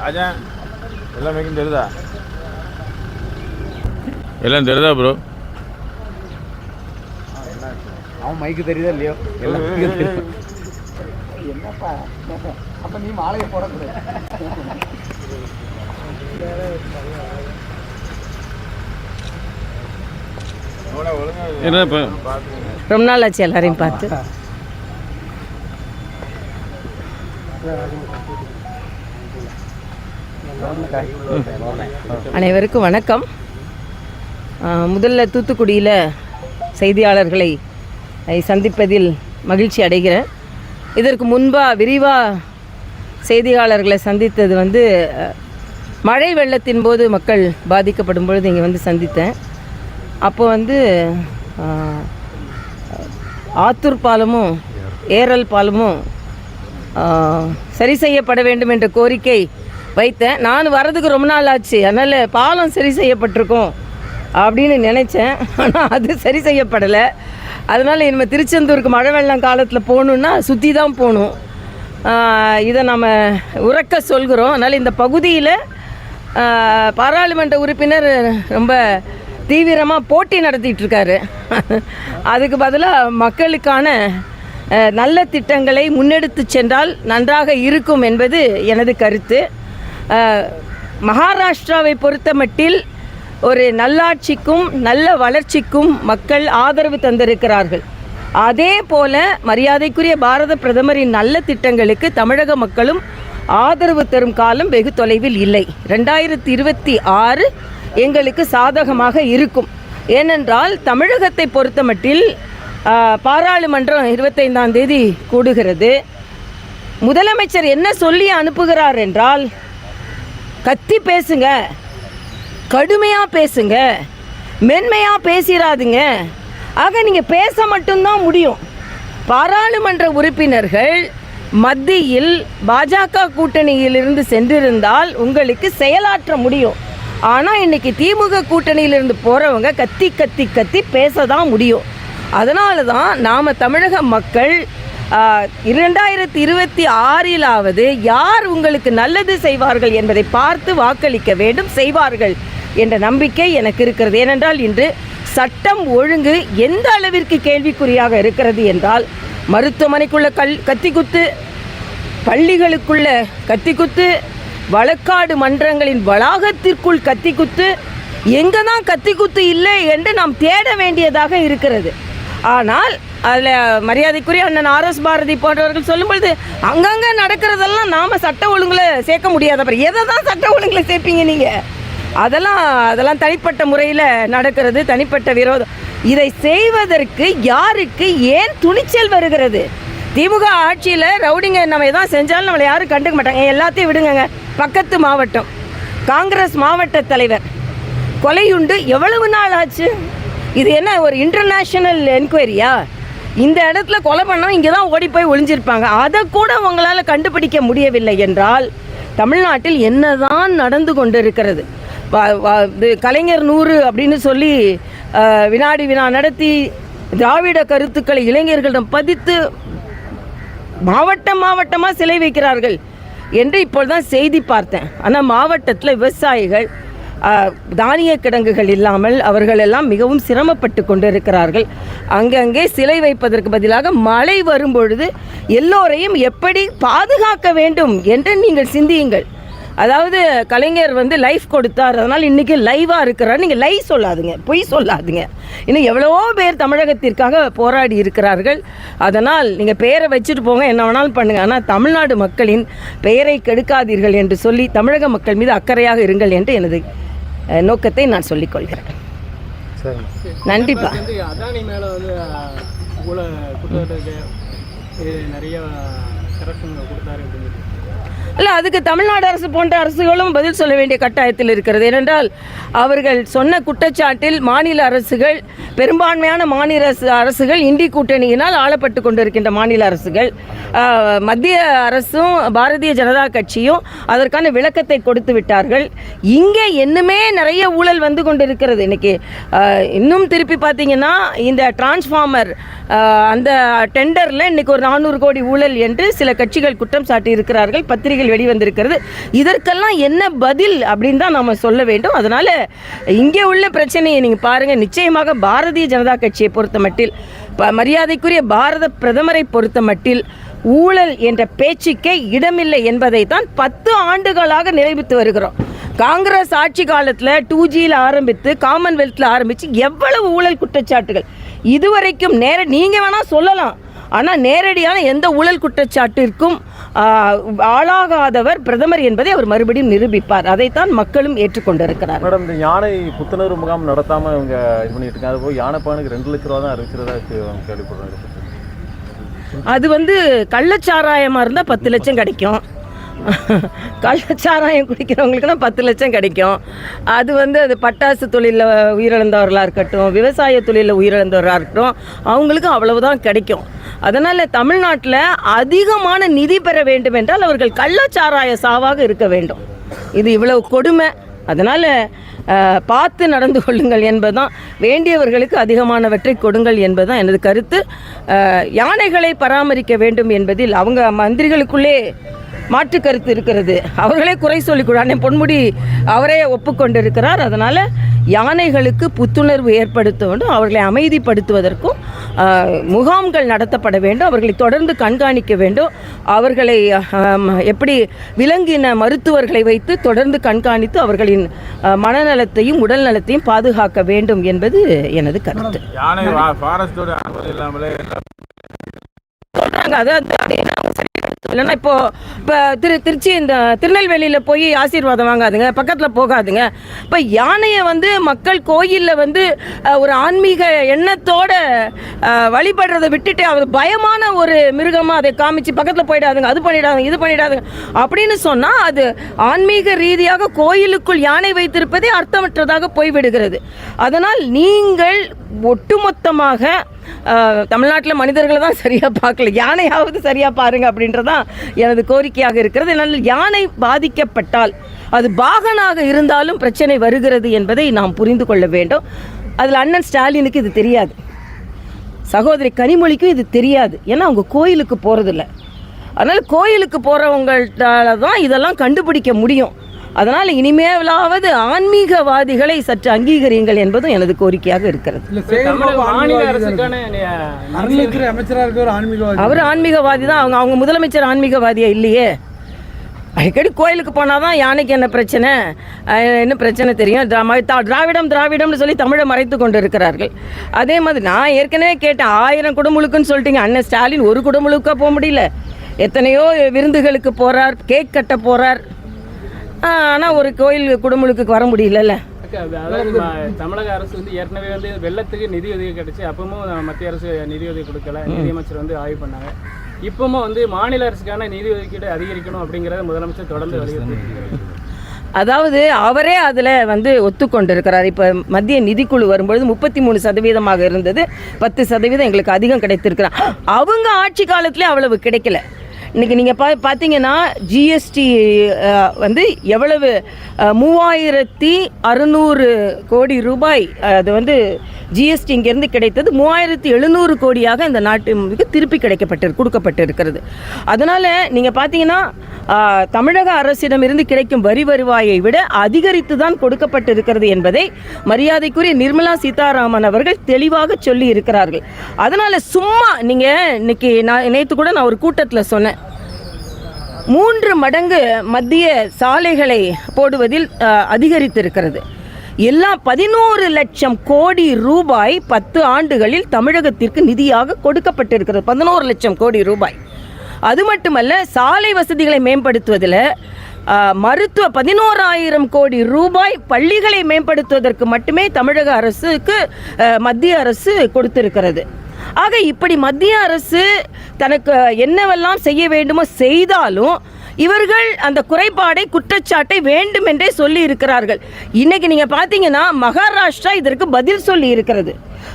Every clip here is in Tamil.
ராஜா எல்லாம் மேக்கும் தெரியுதா? எல்லாம் தெரியுதா ப்ரோ அவன் மைக்கு தெரியுதா இல்லையோ? தெரியும் என்னப்பா? அப்ப நீ மாலையை போடக்கூடாது. ரொம்ப நாள் ஆச்சு எல்லாரையும் பார்த்து. அனைவருக்கும் வணக்கம். முதல்ல தூத்துக்குடியில் செய்தியாளர்களை சந்திப்பதில் மகிழ்ச்சி அடைகிறேன். இதற்கு முன்பாக விரிவாக செய்தியாளர்களை சந்தித்தது வந்து மழை வெள்ளத்தின் போது மக்கள் பாதிக்கப்படும் பொழுது இங்கே வந்து சந்தித்தேன். அப்போ வந்து ஆத்தூர் பாலமும் ஏரல் பாலமும் சரி செய்யப்பட வேண்டும் என்ற கோரிக்கை வைத்தேன். நான் வர்றதுக்கு ரொம்ப நாள் ஆச்சு. அதனால் பாலம் சரி செய்யப்பட்டிருக்கும் அப்படின்னு நினச்சேன். ஆனால் அது சரி செய்யப்படலை. அதனால் இனிமேல் திருச்செந்தூருக்கு மழை வெள்ளம் காலத்தில் போகணுன்னா சுற்றி தான் போகணும். இதை நம்ம உறக்க சொல்கிறோம். அதனால் இந்த பகுதியில் பாராளுமன்ற உறுப்பினர் ரொம்ப தீவிரமாக போட்டி நடத்திட்டுருக்காரு அதுக்கு பதிலாக மக்களுக்கான நல்ல திட்டங்களை முன்னெடுத்து சென்றால் நன்றாக இருக்கும் என்பது எனது கருத்து. அஹ், மகாராஷ்டிராவை பொறுத்தமட்டில் ஒரு நல்லாட்சிக்கும் நல்ல வளர்ச்சிக்கும் மக்கள் ஆதரவு தந்திருக்கிறார்கள். அதே போல மரியாதைக்குரிய பாரத பிரதமரின் நல்ல திட்டங்களுக்கு தமிழக மக்களும் ஆதரவு தரும் காலம் வெகு தொலைவில் இல்லை. ரெண்டாயிரத்தி இருபத்தி ஆறு எங்களுக்கு சாதகமாக இருக்கும். ஏனென்றால் தமிழகத்தை பொறுத்தமட்டில் பாராளுமன்றம் இருபத்தைந்தாம் தேதி கூடுகிறது. முதலமைச்சர் என்ன சொல்லி அனுப்புகிறார் என்றால் கத்தி பேசுங்க கடுமையாக பேசுங்க மென்மையாக பேசிடாதுங்க ஆக நீங்கள் பேச மட்டும்தான் முடியும். பாராளுமன்ற உறுப்பினர்கள் மத்தியில் பாஜக கூட்டணியிலிருந்து சென்றிருந்தால் உங்களுக்கு செயலாற்ற முடியும். ஆனால் இன்னைக்கு திமுக கூட்டணியிலிருந்து போகிறவங்க கத்தி கத்தி கத்தி பேச தான் முடியும். அதனால தான் நாம் தமிழக மக்கள் இரண்டாயிரத்தி இருபத்தி ஆறிலாவது யார் உங்களுக்கு நல்லது செய்வார்கள் என்பதை பார்த்து வாக்களிக்க வேண்டும் செய்வார்கள் என்ற நம்பிக்கை எனக்கு இருக்கிறது. ஏனென்றால் இன்று சட்டம் ஒழுங்கு எந்த அளவிற்கு கேள்விக்குறியாக இருக்கிறது என்றால் மருத்துவமனைக்குள்ள கல் கத்திக்குத்து பள்ளிகளுக்குள்ள கத்திக்குத்து வழக்காடு மன்றங்களின் வளாகத்திற்குள் கத்திக்குத்து எங்கே தான் கத்திக்குத்து இல்லை என்று நாம் தேட வேண்டியதாக இருக்கிறது. ஆனால் அதில் மரியாதைக்குரிய அண்ணன் ஆர்எஸ் பாரதி போன்றவர்கள் சொல்லும் பொழுது அங்கங்கே நடக்கிறதெல்லாம் நாம் சட்ட ஒழுங்குல சேர்க்க முடியாத அப்புறம் எதை தான் சட்ட ஒழுங்குல சேர்ப்பீங்க நீங்கள் அதெல்லாம் அதெல்லாம் தனிப்பட்ட முறையில் நடக்கிறது தனிப்பட்ட விரோதம் இதை செய்வதற்கு யாருக்கு ஏன் துணிச்சல் வருகிறது? திமுக ஆட்சியில் ரவுடிங்க நம்ம எதாவது செஞ்சாலும் நம்மளை யாரும் கண்டுக்க மாட்டாங்க. எல்லாத்தையும் விடுங்கங்க. பக்கத்து மாவட்டம். காங்கிரஸ் மாவட்ட தலைவர். கொலையுண்டு எவ்வளவு நாள் ஆச்சு? இது என்ன ஒரு இன்டர்நேஷ்னல் என்கொயரியா இந்த இடத்துல கொலை பண்ணால் இங்கே தான் ஓடி போய் ஒளிஞ்சிருப்பாங்க. அதை கூட உங்களால் கண்டுபிடிக்க முடியவில்லை என்றால் தமிழ்நாட்டில் என்னதான் நடந்து கொண்டிருக்கிறது. இது கலைஞர் நூறு அப்படின்னு சொல்லி வினாடி வினா நடத்தி திராவிட கருத்துக்களை இளைஞர்களிடம் பதித்து மாவட்டம் மாவட்டமாக சிலை வைக்கிறார்கள் என்று இப்பொழுதுதான் செய்தி பார்த்தேன். ஆனால் மாவட்டத்தில் விவசாயிகள் தானிய கிடங்குகள் இல்லாமல் அவர்கள் எல்லாம் மிகவும் சிரமப்பட்டு கொண்டிருக்கிறார்கள். அங்கங்கே சிலை வைப்பதற்கு பதிலாக மழை வரும்பொழுது எல்லோரையும் எப்படி பாதுகாக்க வேண்டும் என்று நீங்கள் சிந்தியுங்கள். அதாவது கலைஞர் வந்து லைஃப் கொடுத்தார் அதனால் இன்றைக்கி லைவாக இருக்கிறார். நீங்கள் லைவ் சொல்லாதுங்க பொய் சொல்லாதுங்க. இன்னும் எவ்வளவோ பேர் தமிழகத்திற்காக போராடி இருக்கிறார்கள். அதனால் நீங்கள் பெயரை வச்சுட்டு போங்க என்ன வேணாலும் பண்ணுங்கள் ஆனால் தமிழ்நாடு மக்களின் பெயரை கெடுக்காதீர்கள் என்று சொல்லி தமிழக மக்கள் மீது அக்கறையாக இருங்கள் என்று எனது நோக்கத்தை நான் சொல்லிக்கொள்கிறேன். சரி. நன்றிப்பா. அதானி மேலே வந்து ஊழல் நிறைய கரப்ஷன் கொடுத்தாரு அப்படின்னு இல்லை அதுக்கு தமிழ்நாடு அரசு போன்ற அரசுகளும் பதில் சொல்ல வேண்டிய கட்டாயத்தில் இருக்கிறது. ஏனென்றால் அவர்கள் சொன்ன குற்றச்சாட்டில் மாநில அரசுகள் பெரும்பான்மையான மாநில அரசுகள் இந்தி கூட்டணியினால் ஆளப்பட்டு கொண்டிருக்கின்ற மாநில அரசுகள் மத்திய அரசும் பாரதிய ஜனதா கட்சியும் அதற்கான விளக்கத்தை கொடுத்து விட்டார்கள். இங்கே இன்னுமே நிறைய ஊழல் வந்து கொண்டிருக்கிறது. இன்னைக்கு இன்னும் திருப்பி பார்த்தீங்கன்னா இந்த டிரான்ஸ்ஃபார்மர் அந்த டெண்டரில் இன்னைக்கு ஒரு நானூறு கோடி ஊழல் என்று சில கட்சிகள் குற்றம் சாட்டி இருக்கிறார்கள் செய்திகள் வெளிவந்திருக்கிறது. இதற்கெல்லாம் என்ன பதில் அப்படின்னு தான் நம்ம சொல்ல வேண்டும். அதனால இங்கே உள்ள பிரச்சனையை நீங்கள் பாருங்கள் நிச்சயமாக பாரதிய ஜனதா கட்சியை பொறுத்த மட்டில் ப- மரியாதைக்குரிய பாரத பிரதமரை பொறுத்த மட்டில் ஊழல் என்ற பேச்சுக்கே இடமில்லை என்பதை தான் பத்து ஆண்டுகளாக நிரூபித்து வருகிறோம். காங்கிரஸ் ஆட்சி காலத்தில் டூ ஜியில் ஆரம்பித்து காமன்வெல்த்தில் ஆரம்பித்து எவ்வளவு ஊழல் குற்றச்சாட்டுகள். இதுவரைக்கும் நேர நீங்கள் வேணால் சொல்லலாம். ஆனால் நேரடியான எந்த ஊழல் குற்றச்சாட்டிற்கும் ஆளாகாதவர் பிரதமர் என்பதை அவர் மறுபடியும் நிரூபிப்பார். அதைத்தான் மக்களும் ஏற்றுக்கொண்டிருக்கிறார் மேடம் இந்த யானை புத்துணர்வு முகாம் நடத்தாம இவங்க இது பண்ணிட்டு இருக்காங்க. அது போய் யானைப்பானுக்கு ரெண்டு லட்ச ரூபா தான் அறிவிச்சிருந்தா கேள்விப்படுறாங்க. அது வந்து கள்ளச்சாராயமாக இருந்தால் பத்து லட்சம் கிடைக்கும். கள்ளச்சாராயம் குடிக்கிறவங்களுக்குலாம் பத்து லட்சம் கிடைக்கும். அது வந்து அது பட்டாசு தொழிலில் உயிரிழந்தவர்களாக இருக்கட்டும் விவசாய தொழிலில் உயிரிழந்தவர்களாக இருக்கட்டும் அவங்களுக்கு அவ்வளவுதான் கிடைக்கும். அதனால் தமிழ்நாட்டில் அதிகமான நிதி பெற வேண்டும் என்றால் அவர்கள் கள்ளச்சாராய சாவாக இருக்க வேண்டும். இது இவ்வளவு கொடுமை. அதனால் பார்த்து நடந்து கொள்ளுங்கள் என்பதுதான் வேண்டியவர்களுக்கு அதிகமானவற்றை கொடுங்கள் என்பதுதான் எனது கருத்து. யானைகளை பராமரிக்க வேண்டும் என்பதில் அவங்க மந்திரிகளுக்குள்ளே மாற்று கருத்து இருக்கிறது. அவர்களே குறை சொல்லிக் கொடு. அண்ணன் பொன்முடி அவரே ஒப்புக்கொண்டிருக்கிறார். அதனால் யானைகளுக்கு புத்துணர்வு ஏற்படுத்த வேண்டும். அவர்களை அமைதிப்படுத்துவதற்கும் முகாம்கள் நடத்தப்பட வேண்டும். அவர்களை தொடர்ந்து கண்காணிக்க வேண்டும். அவர்களை எப்படி விலங்கின மருத்துவர்களை வைத்து தொடர்ந்து கண்காணித்து அவர்களின் மனநலத்தையும் உடல் நலத்தையும் பாதுகாக்க வேண்டும் என்பது எனது கருத்து. சொல்றாங்க. அதாவது. இல்லைன்னா இப்போ இப்போ திரு திருச்சி இந்த திருநெல்வேலியில் போய் ஆசீர்வாதம் வாங்காதுங்க பக்கத்தில் போகாதுங்க. இப்போ யானையை வந்து மக்கள் கோயிலில் வந்து ஒரு ஆன்மீக எண்ணத்தோட வழிபடுறதை விட்டுட்டு அது பயமான ஒரு மிருகமாக அதை காமிச்சு பக்கத்தில் போயிடாதுங்க அது பண்ணிடாதுங்க இது பண்ணிடாதுங்க அப்படின்னு சொன்னால் அது ஆன்மீக ரீதியாக கோயிலுக்குள் யானை வைத்திருப்பதே அர்த்தமற்றதாக போய்விடுகிறது. அதனால் நீங்கள் ஒட்டுமொத்தமாக தமிழ்நாட்டில் மனிதர்களை தான் சரியாக பார்க்கல. யானையாவது சரியாக பாருங்க அப்படின்றதான் எனது கோரிக்கையாக இருக்கிறது. என்னால் யானை பாதிக்கப்பட்டால் அது பாகனாக இருந்தாலும் பிரச்சனை வருகிறது என்பதை நாம் புரிந்து கொள்ள வேண்டும். அதில் அண்ணன் ஸ்டாலினுக்கு இது தெரியாது. சகோதரி கனிமொழிக்கும் இது தெரியாது. ஏன்னா அவங்க கோயிலுக்கு போகிறதில்ல அதனால் கோயிலுக்கு போகிறவங்கள்ட்டால தான் இதெல்லாம் கண்டுபிடிக்க முடியும். அதனால் இனிமேலாவது ஆன்மீகவாதிகளை சற்று அங்கீகரியுங்கள் என்பதும் எனது கோரிக்கையாக இருக்கிறது. அவர் ஆன்மீகவாதி தான். அவங்க அவங்க முதலமைச்சர் ஆன்மீகவாதியா இல்லையே. அடிக்கடி கோயிலுக்கு போனால் தான் யானைக்கு என்ன பிரச்சனை? என்ன பிரச்சனை தெரியும்? திராவிடம் திராவிடம்னு சொல்லி தமிழை மறைத்து கொண்டு இருக்கிறார்கள் அதே மாதிரி நான் ஏற்கனவே கேட்டேன். ஆயிரம் குடமுழுக்குன்னு சொல்லிட்டீங்க. அண்ணன் ஸ்டாலின் ஒரு குடமுழுக்கா போக முடியல. எத்தனையோ விருந்துகளுக்கு போகிறார் கேக் கட்ட போகிறார் ஆனால் ஒரு கோயில் குடமுழுக்குக்கு வர முடியலல்ல. தமிழக அரசு வந்து ஏற்கனவே வந்து வெள்ளத்துக்கு நிதி உதவி கிடைச்சு அப்பவும் மத்திய அரசு நிதி உதவி கொடுக்கல. நிதியமைச்சர் வந்து ஆய்வு பண்ணாங்க. இப்பவும் வந்து மாநில அரசுக்கான நிதி ஒதுக்கீடு அதிகரிக்கணும் அப்படிங்கறத முதலமைச்சர் தொடர்ந்து வலியுறுத்தி அதாவது அவரே அதில் வந்து ஒத்துக்கொண்டிருக்கிறார். இப்போ மத்திய நிதிக்குழு வரும்பொழுது முப்பத்தி மூணு சதவீதமாக இருந்தது. பத்து சதவீதம் எங்களுக்கு அதிகம் கிடைத்திருக்கிறார் அவங்க ஆட்சி காலத்திலே அவ்வளவு கிடைக்கல. இன்னைக்கு நீங்கள் பா பார்த்தீங்கன்னா ஜிஎஸ்டி வந்து எவ்வளவு மூவாயிரத்தி அறுநூறு கோடி ரூபாய் அது வந்து ஜிஎஸ்டி இங்கேருந்து கிடைத்தது மூவாயிரத்தி எழுநூறு கோடியாக இந்த நாட்டுக்கு திருப்பி கிடைக்கப்பட்டு கொடுக்கப்பட்டிருக்கிறது. அதனால் நீங்கள் பார்த்தீங்கன்னா தமிழக அரசிடமிருந்து கிடைக்கும் வரி வருவாயை விட அதிகரித்து தான் கொடுக்கப்பட்டிருக்கிறது என்பதை மரியாதைக்குரிய நிர்மலா சீதாராமன் அவர்கள் தெளிவாக சொல்லி இருக்கிறார்கள் அதனால் சும்மா நீங்கள் இன்னைக்கு நான் நேற்று கூட நான் ஒரு கூட்டத்தில் சொன்னேன். மூன்று மடங்கு மத்திய சாலைகளை போடுவதில் அதிகரித்திருக்கிறது. எல்லா பதினோரு லட்சம் கோடி ரூபாய் பத்து ஆண்டுகளில் தமிழகத்திற்கு நிதியாக கொடுக்கப்பட்டிருக்கிறது. பதினோரு லட்சம் கோடி ரூபாய். அது மட்டுமல்ல சாலை வசதிகளை மேம்படுத்துவதில் மருத்துவ பதினோராயிரம் கோடி ரூபாய் பள்ளிகளை மேம்படுத்துவதற்கு மட்டுமே தமிழக அரசுக்கு மத்திய அரசு கொடுத்திருக்கிறது. ஆக இப்படி மத்திய அரசு தனக்கு என்னவெல்லாம் செய்ய வேண்டுமோ செய்தாலும் இவர்கள் அந்த குறைபாடை குற்றச்சாட்டை வேண்டுமென்றே சொல்லி இருக்கிறார்கள் இன்னைக்கு நீங்க பார்த்தீங்கன்னா மகாராஷ்டிரா இதற்கு பதில் சொல்லி இருக்கிறது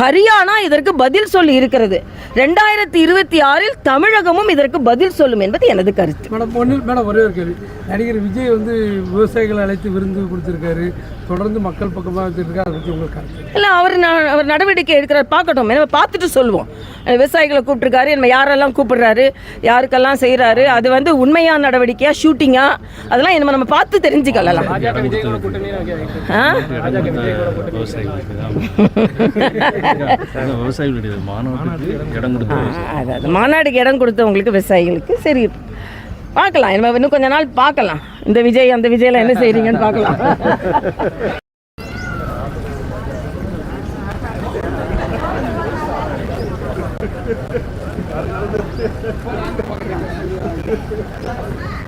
ஹரியானா இதற்கு பதில் சொல்லி இருக்கிறது. ரெண்டாயிரத்தி இருபத்தி ஆறில் தமிழகமும் இதற்கு பதில் சொல்லும் என்பது எனது கருத்து. மேடம் ஒன்று மேடம் ஒரே ஒரு கேள்வி. நடிகர் விஜய் வந்து விவசாயிகளை அழைத்து விருந்து கொடுத்துருக்காரு. தொடர்ந்து மக்கள் பக்கமாக வச்சுருக்காரு அதை பற்றி உங்களுக்கு கருத்து. இல்லை அவர் அவர் நடவடிக்கை எடுக்கிறார். பார்க்கட்டும். நம்ம பார்த்துட்டு சொல்லுவோம் விவசாயிகளை கூப்பிட்டுருக்காரு. நம்ம யாரெல்லாம் கூப்பிடுறாரு? யாருக்கெல்லாம் செய்கிறாரு அது வந்து உண்மையான நடவடிக்கையா ஷூட்டிங்கா? அதெல்லாம் நம்ம நம்ம பார்த்து தெரிஞ்சுக்கலாம் ஆ? விவசாயிகளுடைய மாநாட்டுக்கு இடம் கொடுத்து அதாவது மாநாடுக்கு இடம் கொடுத்தவங்களுக்கு விவசாயிகளுக்கு சரி பார்க்கலாம். நம்ம இன்னும் கொஞ்ச நாள் பார்க்கலாம். இந்த விஜய் அந்த விஜய்லாம் என்ன செய்றீங்கன்னு பார்க்கலாம்.